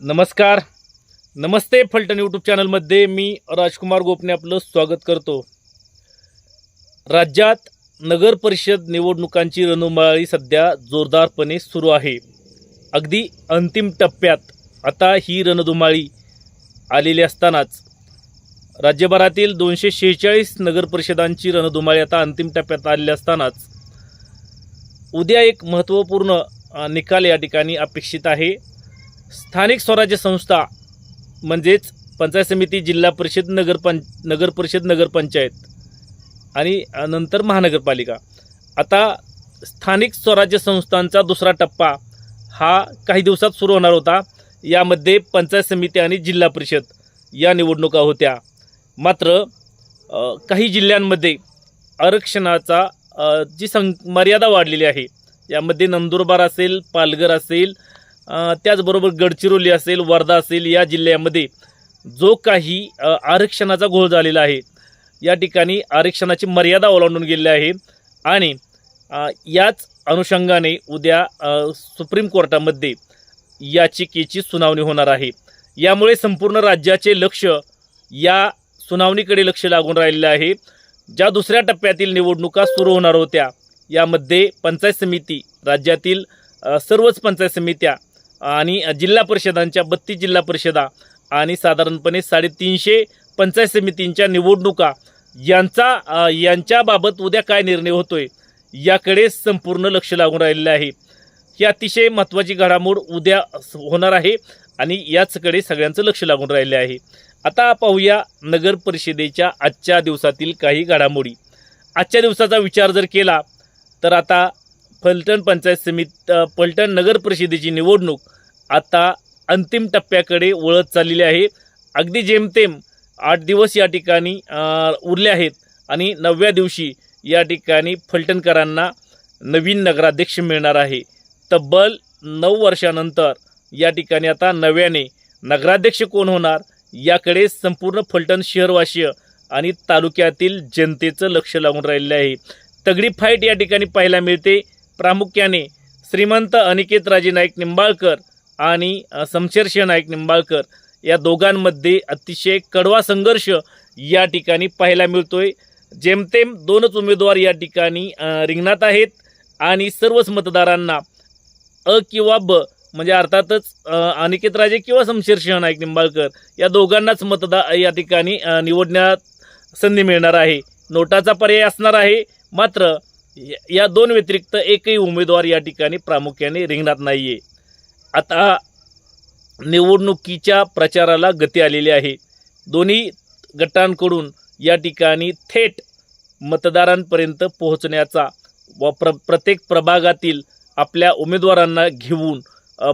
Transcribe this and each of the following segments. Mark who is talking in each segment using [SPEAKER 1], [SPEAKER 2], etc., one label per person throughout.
[SPEAKER 1] नमस्कार. नमस्ते फलटण यूट्यूब चॅनलमध्ये मी राजकुमार गोपने आपलं स्वागत करतो. राज्यात नगर परिषद निवडणुकांची रणधुमाळी सध्या जोरदारपणे सुरू आहे. अगदी अंतिम टप्प्यात आता ही रणधुमाळी आलेली असतानाच राज्यभरातील दोनशे शेहेचाळीस नगर परिषदांची रणधुमाळी आता अंतिम टप्प्यात आलेली असतानाच उद्या एक महत्त्वपूर्ण निकाल या ठिकाणी अपेक्षित आहे. स्थानिक स्वराज्य संस्था म्हणजेच पंचायत समिती जिल्हा परिषद नगरपं नगर परिषद नगरपंचायत आणि नंतर महानगरपालिका. आता स्थानिक स्वराज्य संस्थांचा दुसरा टप्पा हा काही दिवसात सुरू होणार होता. यामध्ये पंचायत समिती आणि जिल्हा परिषद या निवडणुका होत्या. मात्र काही जिल्ह्यांमध्ये आरक्षणाचा जी सं मर्यादा वाढलेली आहे यामध्ये नंदुरबार असेल पालघर असेल त्याचबरोबर गडचिरोली असेल वर्धा असेल या जिल्ह्यामध्ये जो काही आरक्षणाचा घोळ झालेला आहे या ठिकाणी आरक्षणाची मर्यादा ओलांडून गेलेली आहे आणि याच अनुषंगाने उद्या सुप्रीम कोर्टामध्ये याचिकेची सुनावणी होणार आहे. यामुळे संपूर्ण राज्याचे लक्ष या सुनावणीकडे लक्ष लागून राहिलेलं आहे. ज्या दुसऱ्या टप्प्यातील निवडणुका सुरू होणार होत्या यामध्ये पंचायत समिती राज्यातील सर्वच पंचायत समित्या आणि जिल्हा परिषदांच्या बत्तीस जिल्हा परिषदा आणि साधारणपणे साडेतीनशे पंचायत समितींच्या निवडणुका यांचा यांच्याबाबत उद्या काय निर्णय होतोय याकडे संपूर्ण लक्ष लागून राहिलेलं आहे. ही अतिशय महत्त्वाची घडामोड उद्या होणार आहे आणि याचकडे सगळ्यांचं लक्ष लागून राहिले आहे. आता पाहूया नगर परिषदेच्या आजच्या दिवसातील काही घडामोडी. आजच्या दिवसाचा विचार जर केला तर आता फलटण पंचायत समिती फलटण नगर परिषदेची निवडणूक आता अंतिम टप्प्याकडे वळत चाललेली आहे. अगदी जेमतेम आठ दिवस या ठिकाणी उरले आहेत आणि नवव्या दिवशी या ठिकाणी फलटणकरांना नवीन नगराध्यक्ष मिळणार आहे. तब्बल नऊ वर्षानंतर या ठिकाणी आता नव्याने नगराध्यक्ष कोण होणार याकडे संपूर्ण फलटण शहरवासीय आणि तालुक्यातील जनतेचं लक्ष लागून राहिलेलं आहे. तगडी फाईट या ठिकाणी पाहायला मिळते. प्रामुख्याने श्रीमंत अनिकेत राजे नाईक निंबाळकर आणि शमशेरशे नाईक निंबाळकर या दोघांमध्ये अतिशय कडवा संघर्ष या ठिकाणी पाहायला मिळतोय. जेमतेम दोनच उमेदवार या ठिकाणी रिंगणात आहेत आणि सर्वच मतदारांना अ किंवा ब म्हणजे अर्थातच अनिकेत राजे किंवा शमशेरसिंह नाईक निंबाळकर या दोघांनाच मतदा या ठिकाणी निवडण्यात संधी मिळणार आहे. नोटाचा पर्याय असणार आहे. मात्र या- या दोन व्यतिरिक्त एकही उमेदवार या ठिकाणी प्रामुख्याने रिंगणात नाही आहे आता निवडणुकीच्या प्रचाराला गती आलेली आहे. दोन्ही गटांकडून या ठिकाणी थेट मतदारांपर्यंत पोहोचण्याचा व प्र प्रत्येक प्रभागातील आपल्या उमेदवारांना घेऊन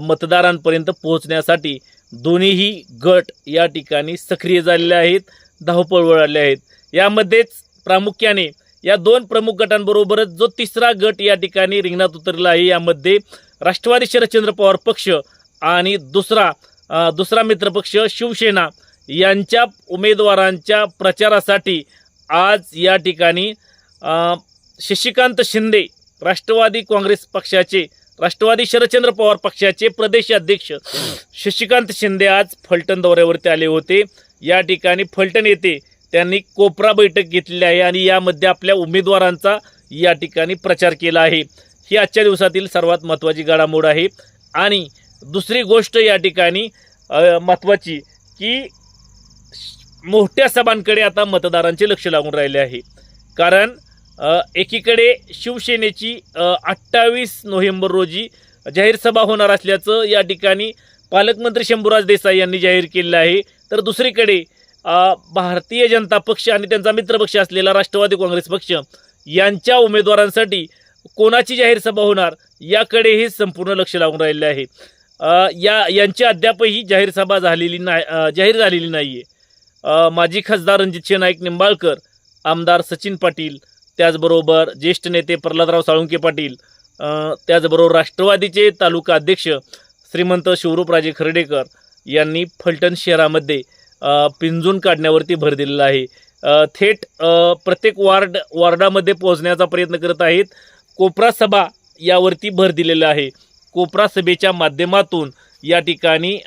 [SPEAKER 1] मतदारांपर्यंत पोहोचण्यासाठी दोन्हीही गट या ठिकाणी सक्रिय झालेले आहेत धावपळ वळाले आहेत. यामध्येच प्रामुख्याने या दोन प्रमुख गटांबरोबरच जो तिसरा गट या ठिकाणी रिंगणात उतरला आहे यामध्ये राष्ट्रवादी शरदचंद्र पवार पक्ष आणि दुसरा दुसरा मित्रपक्ष शिवसेना यांच्या उमेदवारांच्या प्रचारासाठी आज या ठिकाणी शशिकांत शिंदे राष्ट्रवादी काँग्रेस पक्षाचे राष्ट्रवादी शरदचंद्र पवार पक्षाचे प्रदेश अध्यक्ष शशिकांत शिंदे आज फलटण दौऱ्यावरती आले होते. या ठिकाणी फलटण येथे त्यांनी कोपरा बैठक घेतलेली आहे आणि यामध्ये आपल्या उमेदवारांचा या ठिकाणी प्रचार केला आहे. ही आजच्या दिवसातील सर्वात महत्त्वाची घडामोड आहे. आणि दुसरी गोष्ट या ठिकाणी महत्त्वाची की मोठ्या सभांकडे आता मतदारांचे लक्ष लागून राहिले आहे. कारण एकीकडे शिवसेनेची अठ्ठावीस नोव्हेंबर रोजी जाहीर सभा होणार असल्याचं या ठिकाणी पालकमंत्री शंभूराज देसाई यांनी जाहीर केलेलं आहे. तर दुसरीकडे भारतीय जनता पक्ष आणि त्यांचा मित्रपक्ष असलेला राष्ट्रवादी काँग्रेस पक्ष यांच्या उमेदवारांसाठी कोणाची जाहीर सभा होणार याकडेही संपूर्ण लक्ष लागून राहिलेले आहे. या यांची अद्यापही जाहीर सभा झालेली नाही जाहीर झालेली नाही आहे माजी खासदार रणजितसिंह नाईक निंबाळकर आमदार सचिन पाटील त्याचबरोबर ज्येष्ठ नेते प्रल्हादराव साळुंके पाटील त्याचबरोबर राष्ट्रवादीचे तालुका अध्यक्ष श्रीमंत शिवरूपराजे खर्डेकर यांनी फलटण शहरामध्ये पिंजून काढण्यावरती भर दिलेला आहे. थेट प्रत्येक वार्ड वार्डामध्ये पोहोचण्याचा प्रयत्न करत आहेत. कोपरा सभा यावरती भर दिलेला आहे. कोपरा सभेच्या माध्यमातून या ठिकाणी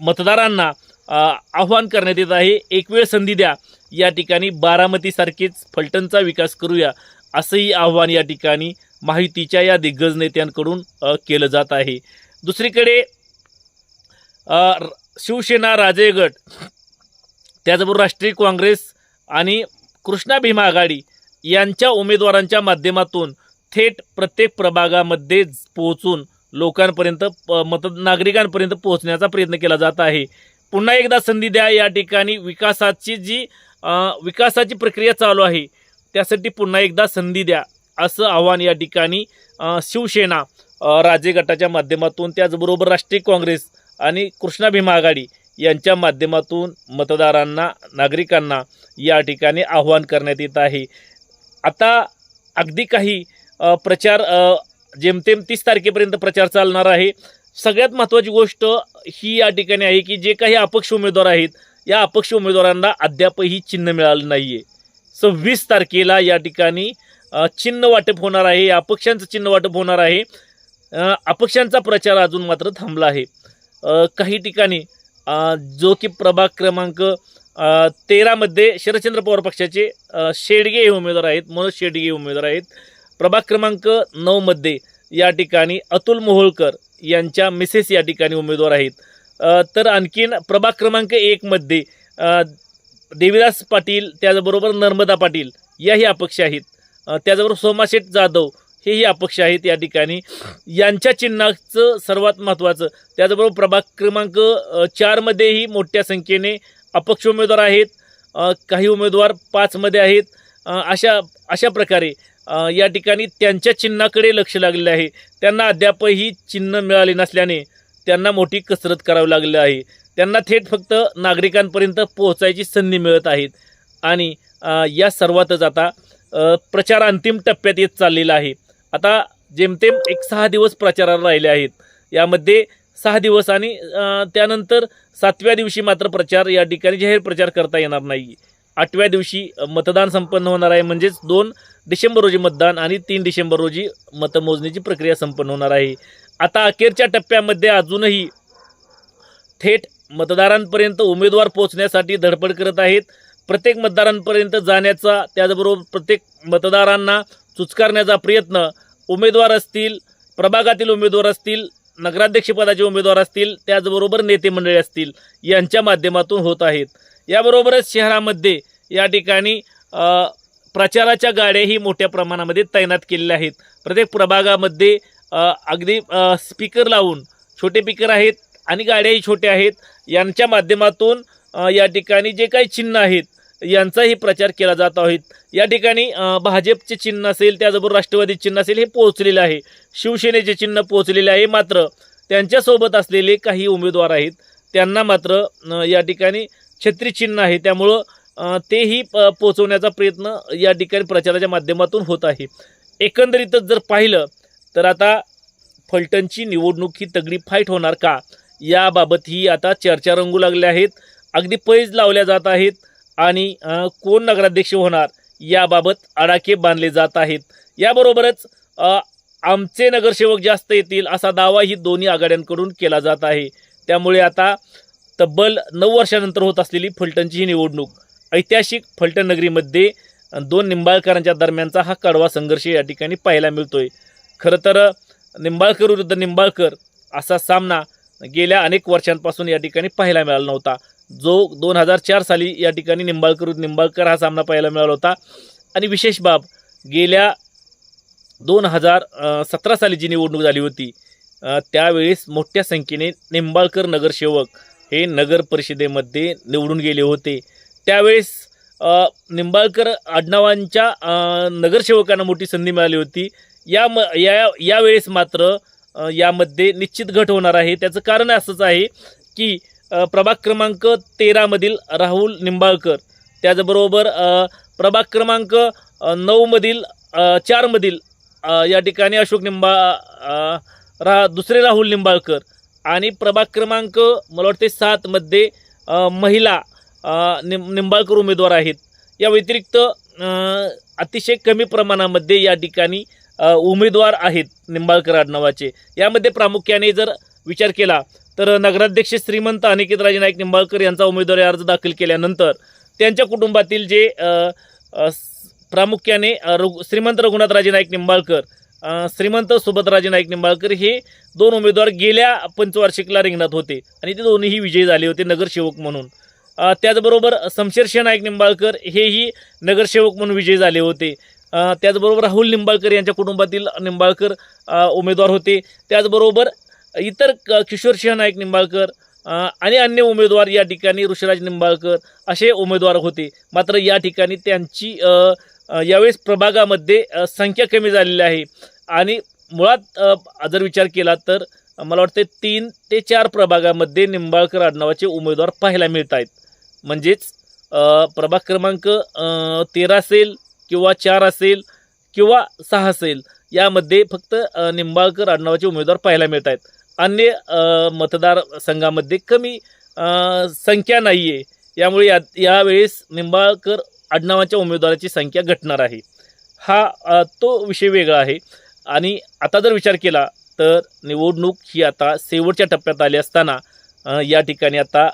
[SPEAKER 1] मतदारांना आव्हान करण्यात येत आहे. एक वेळ संधी द्या. या ठिकाणी बारामतीसारखीच फलटणचा विकास करूया असंही आव्हान या ठिकाणी माहितीच्या या दिग्गज नेत्यांकडून केलं जात आहे. दुसरीकडे शिवसेना राजे गट त्याचबरोबर राष्ट्रीय काँग्रेस आणि कृष्णा भीमा आघाडी यांच्या उमेदवारांच्या माध्यमातून थेट प्रत्येक प्रभागामध्ये पोहोचून लोकांपर्यंत प- मत नागरिकांपर्यंत पोहोचण्याचा प्रयत्न केला जात आहे. पुन्हा एकदा संधी द्या या ठिकाणी. विकासाची जी विकासाची प्रक्रिया चालू आहे त्यासाठी पुन्हा एकदा संधी द्या असं आव्हान या ठिकाणी शिवसेना राजे गटाच्या माध्यमातून त्याचबरोबर राष्ट्रीय काँग्रेस आणि कृष्णा भीमा आघाडी यांच्या माध्यमातून मतदारांना नागरिकांना या ठिकाणी आव्हान करण्यात येत आहे. आता अगदी काही प्रचार जेमतेम तीस तारखेपर्यंत प्रचार चालणार आहे. सगळ्यात महत्त्वाची गोष्ट ही या ठिकाणी आहे की जे काही अपक्ष उमेदवार आहेत या अपक्ष उमेदवारांना अद्यापही चिन्ह मिळालं नाही आहे सव्वीस तारखेला या ठिकाणी चिन्ह वाटप होणार आहे अपक्षांचं चिन्ह वाटप होणार आहे. अपक्षांचा प्रचार अजून मात्र थांबला आहे. काही ठिकाणी जो की प्रभाग क्रमांक तेरामध्ये शरदचंद्र पवार पक्षाचे शेडगे हे उमेदवार आहेत मनोज शेडगे हे उमेदवार आहेत. प्रभाग क्रमांक नऊमध्ये या ठिकाणी अतुल मोहोळकर यांच्या मिसेस या ठिकाणी उमेदवार आहेत. तर आणखीन प्रभाग क्रमांक एकमध्ये अ, देवीदास पाटील त्याचबरोबर नर्मदा पाटील याही अपक्ष आहेत. त्याचबरोबर सोमाशेठ जाधव हेही अपक्ष आहेत या ठिकाणी. यांच्या चिन्हाचं सर्वात महत्त्वाचं त्याचबरोबर प्रभाग क्रमांक चारमध्येही मोठ्या संख्येने अपक्ष उमेदवार आहेत काही उमेदवार पाचमध्ये आहेत. अशा अशा प्रकारे या ठिकाणी त्यांच्या चिन्हाकडे लक्ष लागलेलं आहे. त्यांना अद्यापही चिन्ह मिळाले नसल्याने त्यांना मोठी कसरत करावी लागली आहे. त्यांना थेट फक्त नागरिकांपर्यंत पोहोचायची संधी मिळत आहेत आणि या सर्वातच आता प्रचार अंतिम टप्प्यात येत चाललेला आहे. आता जेमतेम एक सहा दिवस प्रचाराला राहिले आहेत. यामध्ये सहा दिवस आणि त्यानंतर सातव्या दिवशी मात्र प्रचार या ठिकाणी जाहीर प्रचार करता येणार नाही. आठव्या दिवशी मतदान संपन्न होणार आहे म्हणजेच दोन डिसेंबर रोजी मतदान आणि तीन डिसेंबर रोजी मतमोजणीची प्रक्रिया संपन्न होणार आहे. आता अखेरच्या टप्प्यामध्ये अजूनही थेट मतदारांपर्यंत उमेदवार पोहोचण्यासाठी धडपड करत आहेत. प्रत्येक मतदारांपर्यंत जाण्याचा त्याचबरोबर प्रत्येक मतदारांना चुचकारण्याचा प्रयत्न उमेदवार असतील प्रभागातील उमेदवार असतील नगराध्यक्षपदाचे उमेदवार असतील त्याचबरोबर नेते मंडळी असतील यांच्या माध्यमातून होत आहेत. याबरोबरच शहरामध्ये या ठिकाणी प्रचाराच्या गाड्याही मोठ्या प्रमाणामध्ये तैनात केलेल्या आहेत. प्रत्येक प्रभागामध्ये अगदी स्पीकर लावून छोटे स्पीकर आहेत आणि गाड्याही छोट्या आहेत. यांच्या माध्यमातून या ठिकाणी जे काही चिन्ह आहेत यांचाही प्रचार केला जात आहेत या ठिकाणी भाजपचे चिन्ह असेल त्याचबरोबर राष्ट्रवादी चिन्ह असेल हे पोहोचलेलं आहे. शिवसेनेचे चिन्ह पोहोचलेले आहे मात्र त्यांच्यासोबत असलेले काही उमेदवार आहेत. त्यांना मात्र या ठिकाणी छत्री चिन्ह आहे. त्यामुळं तेही प- पोचवण्याचा प्रयत्न या ठिकाणी प्रचाराच्या माध्यमातून होत आहे. एकंदरीतच जर पाहिलं तर आता फलटणची निवडणूक ही तगडी फाईट होणार का? याबाबत ही आता चर्चा रंगू लागल्या आहेत. अगदी पैज लावल्या जात आहेत. आणि कोण नगराध्यक्ष होणार याबाबत आडाखे बांधले जात आहेत. याबरोबरच आमचे नगरसेवक जास्त येतील असा दावाही दोन्ही आघाड्यांकडून केला जात आहे. त्यामुळे आता तब्बल नऊ वर्षानंतर होत असलेली फलटणची ही निवडणूक ऐतिहासिक फलटण नगरीमध्ये दोन निंबाळकरांच्या दरम्यानचा हा कडवा संघर्ष या ठिकाणी पाहायला मिळतोय. खरं तर निंबाळकर विरुद्ध निंबाळकर असा सामना गेल्या अनेक वर्षांपासून या ठिकाणी पाहायला मिळाला नव्हता. जो दोन हजार चार साली या ठिकाणी निंबाळकर निंबाळकर हा सामना पाहायला मिळाला होता. आणि विशेष बाब गेल्या दोन हजार सतरा साली जी निवडणूक झाली होती त्यावेळेस मोठ्या संख्येने निंबाळकर नगरसेवक हे नगर परिषदेमध्ये निवडून गेले होते. त्यावेळेस निंबाळकर आडनावांच्या नगरसेवकांना मोठी संधी मिळाली होती. या म या यावेळेस मात्र यामध्ये निश्चित घट होणार आहे. त्याचं कारण असंच आहे की प्रभाग क्रमांक तेरामधील राहुल निंबाळकर. त्याचबरोबर प्रभाग क्रमांक नऊमधील चारमधील या ठिकाणी अशोक निंबा रा दुसरे राहुल निंबाळकर. आणि प्रभाग क्रमांक मला वाटते सातमध्ये महिला निं निंबाळकर उमेदवार आहेत. या व्यतिरिक्त अतिशय कमी प्रमाणामध्ये या ठिकाणी उमेदवार आहेत निंबाळकर आडनावाचे. यामध्ये प्रामुख्याने जर विचार केला तर नगराध्यक्ष श्रीमंत अनिकेतराजे नाईक निंबाळकर यांचा उमेदवारी अर्ज दाखल केल्यानंतर त्यांच्या कुटुंबातील जे प्रामुख्याने रघु श्रीमंत रघुनाथराजे नाईक निंबाळकर श्रीमंत सुभद्राजे नाईक निंबाळकर हे दोन उमेदवार गेल्या पंचवार्षिकला रिंगणात होते आणि ते दोन्हीही विजयी झाले होते नगरसेवक म्हणून. त्याचबरोबर शमशेरशा नाईक निंबाळकर हेही नगरसेवक म्हणून विजयी झाले होते. त्याचबरोबर राहुल निंबाळकर यांच्या कुटुंबातील निंबाळकर उमेदवार होते. त्याचबरोबर इतर क- किशोरसिंह नाईक निंबाळकर आणि अन्य उमेदवार या ठिकाणी ऋषिराज निंबाळकर असे उमेदवार होते. मात्र या ठिकाणी त्यांची यावेळेस प्रभागामध्ये संख्या कमी झालेली आहे. आणि मुळात जर विचार केला तर मला वाटते तीन ते चार प्रभागामध्ये निंबाळकर आडनावाचे उमेदवार पाहायला मिळत आहेत. म्हणजेच प्रभाग क्रमांक तेरा असेल किंवा चार असेल किंवा सहा असेल यामध्ये फक्त निंबाळकर आडनावाचे उमेदवार पाहायला मिळत आहेत. अन्य मतदार मतदारसंघामध्ये कमी संख्या नाही आहे यामुळे या यावेळेस निंबाळकर आडनावाच्या उमेदवाराची संख्या घटणार आहे. हा तो विषय वेगळा आहे. आणि आता जर विचार केला तर निवडणूक ही आता शेवटच्या टप्प्यात आली असताना या ठिकाणी आता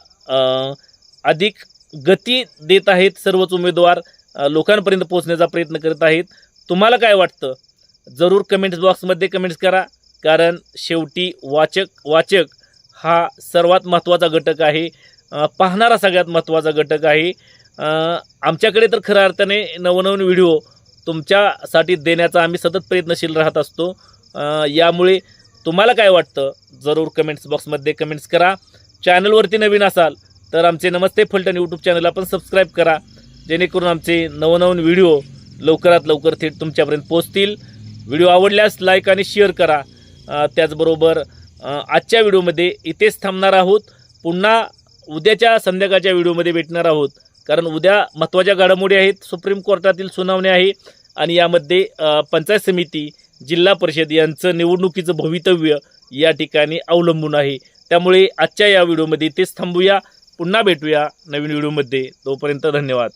[SPEAKER 1] अधिक गती देत आहेत सर्वच उमेदवार लोकांपर्यंत पोहोचण्याचा प्रयत्न करत आहेत. तुम्हाला काय वाटतं? जरूर कमेंट्स बॉक्समध्ये कमेंट्स करा. कारण शेवटी वाचक वाचक हा सर्वात महत्त्वाचा घटक आहे. पाहणारा सगळ्यात महत्त्वाचा घटक आहे. आमच्याकडे तर खऱ्या अर्थाने नवनवीन व्हिडिओ तुमच्यासाठी देण्याचा आम्ही सतत प्रयत्नशील राहत असतो. यामुळे तुम्हाला काय वाटतं? जरूर कमेंट्स बॉक्समध्ये कमेंट्स करा. चॅनलवरती नवीन असाल तर आमचे नमस्ते फलटण यूट्यूब चॅनलला पण सबस्क्राईब करा. जेणेकरून आमचे नवनवीन व्हिडिओ लवकरात लवकर थेट तुमच्यापर्यंत पोहोचतील. व्हिडिओ आवडल्यास लाईक आणि शेअर करा. त्याचबरोबर आजच्या व्हिडिओमध्ये इथेच थांबणार आहोत. पुन्हा उद्याच्या संध्याकाळच्या व्हिडिओमध्ये भेटणार आहोत. कारण उद्या महत्त्वाच्या घडामोडी आहेत. सुप्रीम कोर्टातील सुनावणी आहे. आणि यामध्ये पंचायत समिती जिल्हा परिषद यांचं निवडणुकीचं भवितव्य या ठिकाणी अवलंबून आहे. त्यामुळे आजच्या या व्हिडिओमध्ये इथेच थांबूया. पुन्हा भेटूया नवीन व्हिडिओमध्ये. तोपर्यंत धन्यवाद.